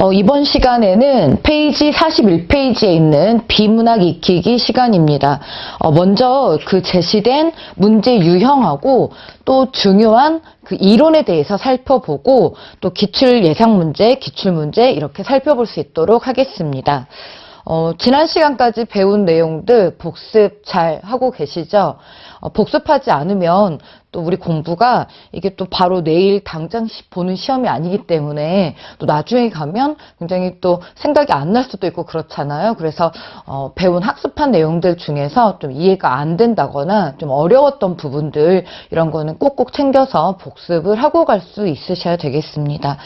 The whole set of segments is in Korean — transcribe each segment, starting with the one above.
어, 이번 시간에는 페이지 41페이지에 있는 비문학 익히기 시간입니다. 어, 먼저 그 제시된 문제 유형하고 또 중요한 그 이론에 대해서 살펴보고 또 기출 예상 문제, 기출 문제 이렇게 살펴볼 수 있도록 하겠습니다. 어, 지난 시간까지 배운 내용들 복습 잘 하고 계시죠? 어, 복습하지 않으면 또 우리 공부가 이게 또 바로 내일 당장 시- 보는 시험이 아니기 때문에 또 나중에 가면 굉장히 또 생각이 안 날 수도 있고 그렇잖아요. 그래서 어, 배운 학습한 내용들 중에서 좀 이해가 안 된다거나 좀 어려웠던 부분들 이런 거는 꼭꼭 챙겨서 복습을 하고 갈 수 있으셔야 되겠습니다.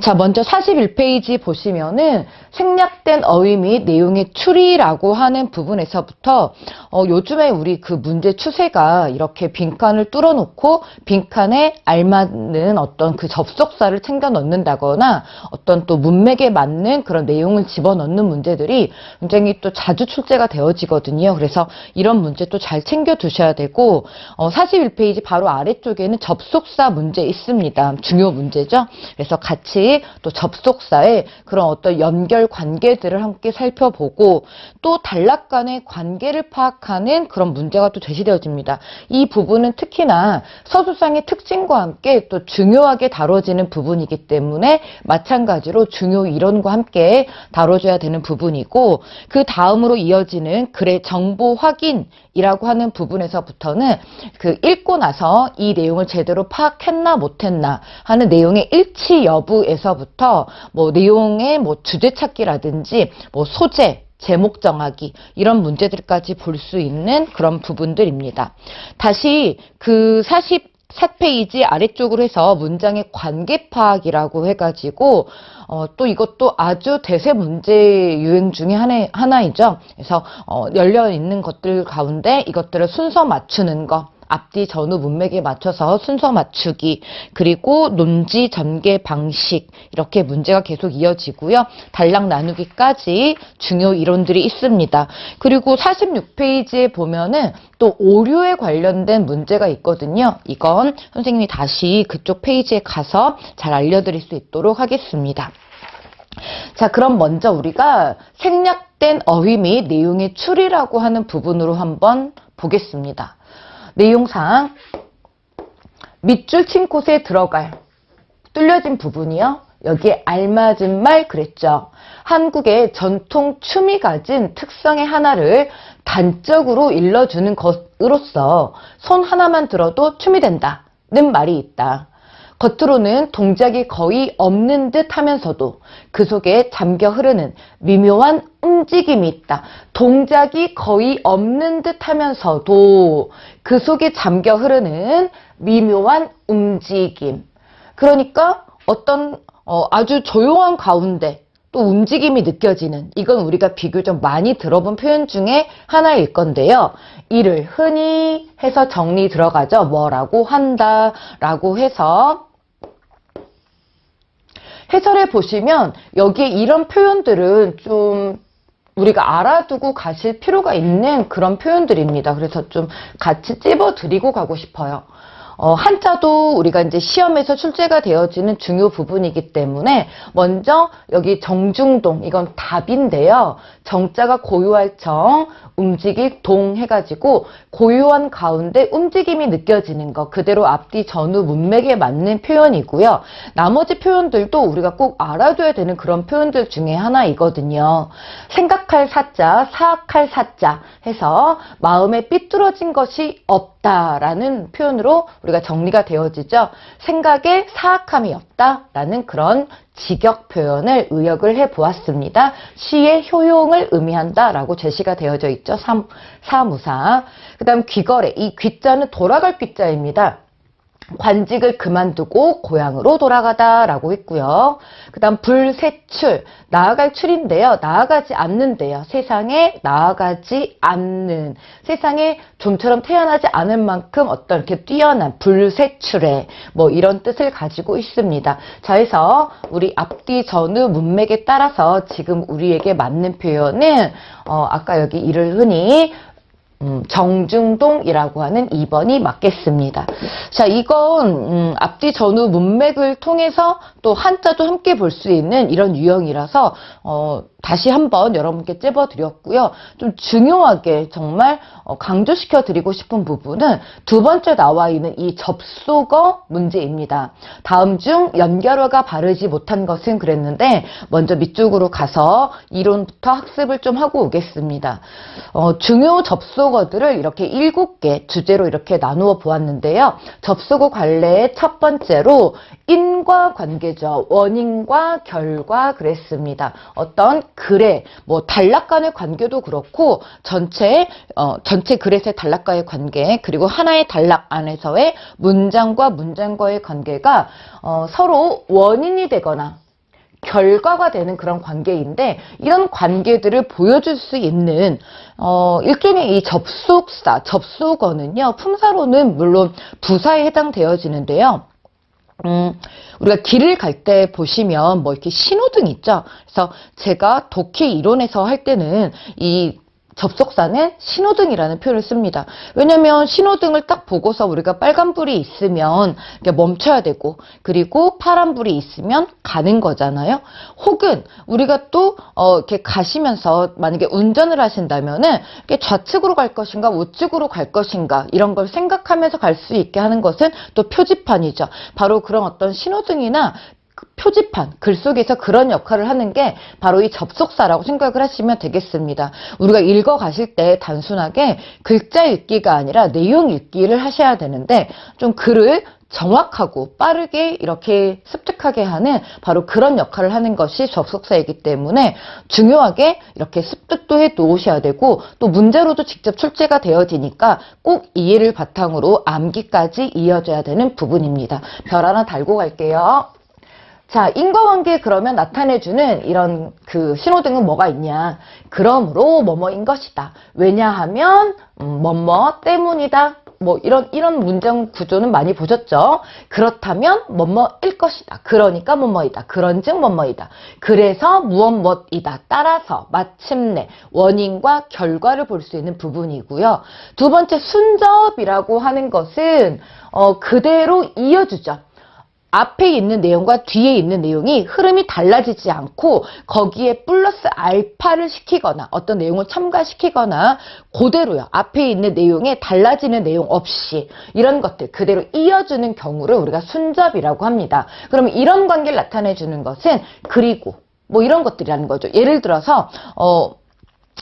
자, 먼저 41페이지 보시면은 생략된 어휘 및 내용의 추리라고 하는 부분에서부터 어, 요즘에 우리 그 문제 추세가 이렇게 빈칸을 뚫어놓 고 빈칸에 알맞는 어떤 그 접속사를 챙겨 넣는다거나 어떤 또 문맥에 맞는 그런 내용을 집어넣는 문제들이 굉장히 또 자주 출제가 되어지거든요. 그래서 이런 문제 또 잘 챙겨 두셔야 되고 어, 41페이지 바로 아래쪽에는 접속사 문제 있습니다. 중요 문제죠. 그래서 같이 또 접속사의 그런 어떤 연결 관계들을 함께 살펴보고 또 단락 간의 관계를 파악하는 그런 문제가 또 제시되어집니다. 이 부분은 특히나 서술상의 특징과 함께 또 중요하게 다뤄지는 부분이기 때문에 마찬가지로 중요 이론과 함께 다뤄줘야 되는 부분이고 그 다음으로 이어지는 글의 정보 확인이라고 하는 부분에서부터는 그 읽고 나서 이 내용을 제대로 파악했나 못했나 하는 내용의 일치 여부에서부터 뭐 내용의 뭐 주제 찾기라든지 뭐 소재 제목 정하기 이런 문제들까지 볼 수 있는 그런 부분들입니다. 다시 그 44페이지 아래쪽으로 해서 문장의 관계 파악이라고 해가지고 어, 또 이것도 아주 대세 문제 유행 중에 하나, 하나이죠. 그래서 어, 열려 있는 것들 가운데 이것들을 순서 맞추는 거. 앞뒤 전후 문맥에 맞춰서 순서 맞추기 그리고 논지 전개 방식 이렇게 문제가 계속 이어지고요. 단락 나누기까지 중요 이론들이 있습니다. 그리고 46페이지에 보면은 또 오류에 관련된 문제가 있거든요. 이건 선생님이 다시 그쪽 페이지에 가서 잘 알려드릴 수 있도록 하겠습니다. 자, 그럼 먼저 우리가 생략된 어휘 및 내용의 추리라고 하는 부분으로 한번 보겠습니다. 내용상 밑줄 친 곳에 들어갈 뚫려진 부분이요. 여기에 알맞은 말 그랬죠. 한국의 전통 춤이 가진 특성의 하나를 단적으로 일러주는 것으로서 손 하나만 들어도 춤이 된다는 말이 있다. 겉으로는 동작이 거의 없는 듯 하면서도 그 속에 잠겨 흐르는 미묘한 움직임이 있다. 동작이 거의 없는 듯 하면서도 그 속에 잠겨 흐르는 미묘한 움직임. 그러니까 어떤 어, 아주 조용한 가운데 또 움직임이 느껴지는 이건 우리가 비교적 많이 들어본 표현 중에 하나일 건데요. 이를 흔히 해서 정리 들어가죠. 뭐라고 한다 라고 해서 해설해 보시면 여기에 이런 표현들은 좀 우리가 알아두고 가실 필요가 있는 그런 표현들입니다. 그래서 좀 같이 찝어 드리고 가고 싶어요. 어, 한자도 우리가 이제 시험에서 출제가 되어지는 중요 부분이기 때문에 먼저 여기 정중동 이건 답인데요. 정자가 고유할 정, 움직일 동 해가지고 고유한 가운데 움직임이 느껴지는 거 그대로 앞뒤 전후 문맥에 맞는 표현이고요. 나머지 표현들도 우리가 꼭 알아둬야 되는 그런 표현들 중에 하나이거든요. 생각할 사자, 사악할 사자 해서 마음에 삐뚤어진 것이 없다라는 표현으로 우리가 정리가 되어지죠. 생각에 사악함이 없다라는 그런 직역 표현을 의역을 해 보았습니다. 시의 효용을 의미한다라고 제시가 되어져 있죠. 삼, 사무사. 그 다음 귀거래. 이 귀자는 돌아갈 귀자입니다. 관직을 그만두고 고향으로 돌아가다라고 했고요. 그 다음 불세출, 나아갈 출인데요. 나아가지 않는데요. 세상에 나아가지 않는, 세상에 좀처럼 태어나지 않을 만큼 어떤 이렇게 뛰어난 불세출에 뭐 이런 뜻을 가지고 있습니다. 자, 해서 우리 앞뒤 전후 문맥에 따라서 지금 우리에게 맞는 표현은 어, 아까 여기 이를 흔히 음, 정중동이라고 하는 2번이 맞겠습니다. 자, 이건 음, 앞뒤 전후 문맥을 통해서 또 한자도 함께 볼 수 있는 이런 유형이라서 어, 다시 한번 여러분께 찝어드렸고요. 좀 중요하게 정말 어, 강조시켜 드리고 싶은 부분은 두 번째 나와 있는 이 접속어 문제입니다. 다음 중 연결어가 바르지 못한 것은 그랬는데 먼저 밑쪽으로 가서 이론부터 학습을 좀 하고 오겠습니다. 어, 중요 접속어 들을 이렇게 일곱 개 주제로 이렇게 나누어 보았는데요. 접속어 관례의 첫 번째로 인과 관계죠. 원인과 결과 그랬습니다. 어떤 글의 뭐 단락 간의 관계도 그렇고 전체 어, 전체 글에서의 단락과의 관계 그리고 하나의 단락 안에서의 문장과 문장과의 관계가 어, 서로 원인이 되거나 결과가 되는 그런 관계인데 이런 관계들을 보여줄 수 있는 어, 일종의 이 접속사, 접속어는요 품사로는 물론 부사에 해당되어지는데요. 음, 우리가 길을 갈 때 보시면 뭐 이렇게 신호등 있죠. 그래서 제가 독해 이론에서 할 때는 이 접속사는 신호등이라는 표현을 씁니다. 왜냐면 신호등을 딱 보고서 우리가 빨간불이 있으면 멈춰야 되고 그리고 파란불이 있으면 가는 거잖아요. 혹은 우리가 또 어, 이렇게 가시면서 만약에 운전을 하신다면은 이렇게 좌측으로 갈 것인가 우측으로 갈 것인가 이런 걸 생각하면서 갈 수 있게 하는 것은 또 표지판이죠. 바로 그런 어떤 신호등이나 그 표지판, 글 속에서 그런 역할을 하는 게 바로 이 접속사라고 생각을 하시면 되겠습니다. 우리가 읽어 가실 때 단순하게 글자 읽기가 아니라 내용 읽기를 하셔야 되는데 좀 글을 정확하고 빠르게 이렇게 습득하게 하는 바로 그런 역할을 하는 것이 접속사이기 때문에 중요하게 이렇게 습득도 해 놓으셔야 되고 또 문제로도 직접 출제가 되어지니까 꼭 이해를 바탕으로 암기까지 이어져야 되는 부분입니다. 별 하나 달고 갈게요. 자, 인과관계 그러면 나타내주는 이런 그 신호등은 뭐가 있냐. 그러므로 뭐뭐인 것이다. 왜냐하면, 음, 뭐뭐 때문이다. 뭐 이런, 이런 문장 구조는 많이 보셨죠? 그렇다면 뭐뭐일 것이다. 그러니까 뭐뭐이다. 그런즉 뭐뭐이다. 그래서 무엇 무엇이다. 따라서 마침내 원인과 결과를 볼 수 있는 부분이고요. 두 번째 순접이라고 하는 것은 어, 그대로 이어주죠. 앞에 있는 내용과 뒤에 있는 내용이 흐름이 달라지지 않고 거기에 플러스 알파를 시키거나 어떤 내용을 첨가시키거나 그대로요. 앞에 있는 내용에 달라지는 내용 없이 이런 것들 그대로 이어주는 경우를 우리가 순접이라고 합니다. 그럼 이런 관계를 나타내 주는 것은 그리고 뭐 이런 것들이라는 거죠. 예를 들어서 어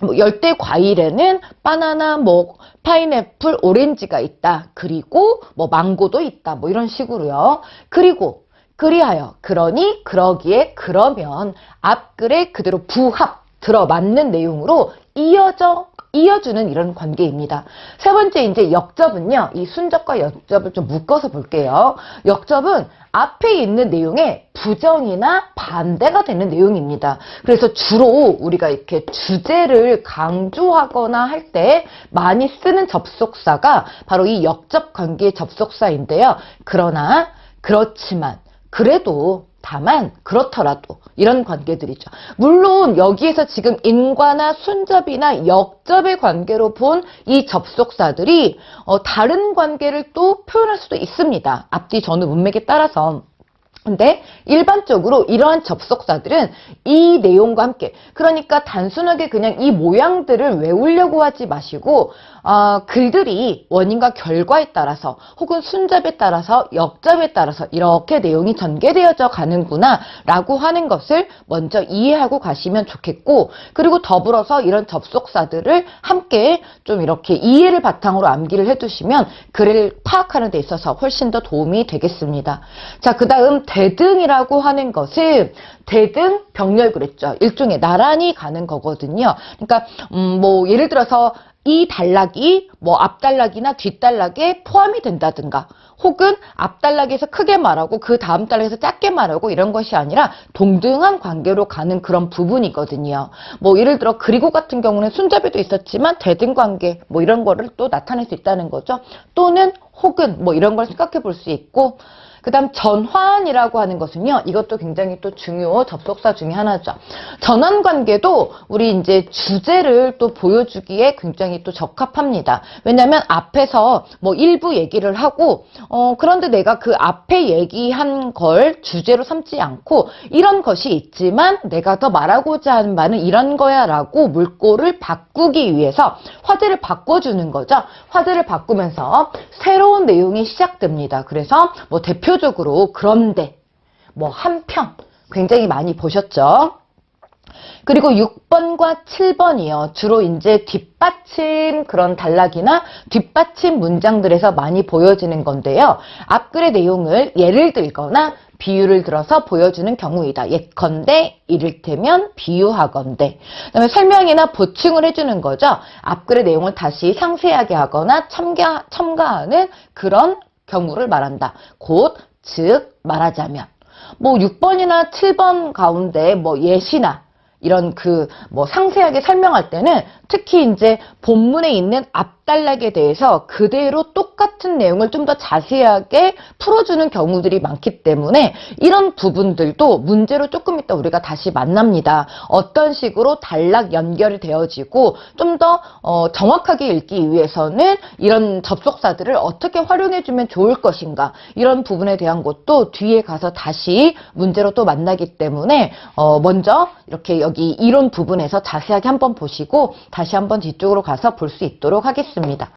뭐 열대 과일에는 바나나, 뭐 파인애플, 오렌지가 있다. 그리고 뭐 망고도 있다. 뭐 이런 식으로요. 그리고 그리하여 그러니 그러기에 그러면 앞글에 그대로 부합 들어맞는 내용으로 이어져 이어주는 이런 관계입니다. 세 번째 이제 역접은요. 이 순접과 역접을 좀 묶어서 볼게요. 역접은 앞에 있는 내용에 부정이나 반대가 되는 내용입니다. 그래서 주로 우리가 이렇게 주제를 강조하거나 할 때 많이 쓰는 접속사가 바로 이 역접 관계의 접속사인데요. 그러나 그렇지만 그래도 다만 그렇더라도 이런 관계들이죠. 물론 여기에서 지금 인과나 순접이나 역접의 관계로 본 이 접속사들이 어, 다른 관계를 또 표현할 수도 있습니다. 앞뒤 전후 문맥에 따라서. 근데 일반적으로 이러한 접속사들은 이 내용과 함께 그러니까 단순하게 그냥 이 모양들을 외우려고 하지 마시고 어, 글들이 원인과 결과에 따라서 혹은 순접에 따라서 역접에 따라서 이렇게 내용이 전개되어져 가는구나 라고 하는 것을 먼저 이해하고 가시면 좋겠고 그리고 더불어서 이런 접속사들을 함께 좀 이렇게 이해를 바탕으로 암기를 해두시면 글을 파악하는 데 있어서 훨씬 더 도움이 되겠습니다. 자, 그 다음 대등이라고 하는 것은 대등 병렬 그랬죠. 일종의 나란히 가는 거거든요. 그러니까 음, 뭐 예를 들어서 이 단락이 뭐 앞단락이나 뒷단락에 포함이 된다든가 혹은 앞단락에서 크게 말하고 그 다음 단락에서 작게 말하고 이런 것이 아니라 동등한 관계로 가는 그런 부분이거든요. 뭐 예를 들어 그리고 같은 경우는 순접에도 있었지만 대등 관계 뭐 이런 거를 또 나타낼 수 있다는 거죠. 또는 혹은 뭐 이런 걸 생각해 볼 수 있고 그 다음 전환이라고 하는 것은요, 이것도 굉장히 또 중요 접속사 중에 하나죠. 전환 관계도 우리 이제 주제를 또 보여주기에 굉장히 또 적합합니다. 왜냐면 앞에서 뭐 일부 얘기를 하고, 어, 그런데 내가 그 앞에 얘기한 걸 주제로 삼지 않고, 이런 것이 있지만 내가 더 말하고자 하는 말은 이런 거야 라고 물꼬를 바꾸기 위해서 화제를 바꿔주는 거죠. 화제를 바꾸면서 새로운 내용이 시작됩니다. 그래서 뭐 대표 적으로 그런데 뭐 한편 굉장히 많이 보셨죠. 그리고 6번과 7번이요. 주로 이제 뒷받침 그런 단락이나 뒷받침 문장들에서 많이 보여지는 건데요. 앞글의 내용을 예를 들거나 비유를 들어서 보여주는 경우이다. 예컨대 이를테면 비유하건대. 그 다음에 설명이나 보충을 해주는 거죠. 앞글의 내용을 다시 상세하게 하거나 첨가, 첨가하는 그런 경우를 말한다. 곧, 즉 말하자면 뭐 6번이나 7번 가운데 뭐 예시나 이런 그 뭐 상세하게 설명할 때는 특히 이제 본문에 있는 앞단락에 대해서 그대로 똑같은 내용을 좀 더 자세하게 풀어주는 경우들이 많기 때문에 이런 부분들도 문제로 조금 이따 우리가 다시 만납니다. 어떤 식으로 단락 연결이 되어지고 좀더 어, 정확하게 읽기 위해서는 이런 접속사들을 어떻게 활용해주면 좋을 것인가 이런 부분에 대한 것도 뒤에 가서 다시 문제로 또 만나기 때문에 어, 먼저 이렇게 여기 이론 부분에서 자세하게 한번 보시고 다시 한번 뒤쪽으로 가서 볼 수 있도록 하겠습니다.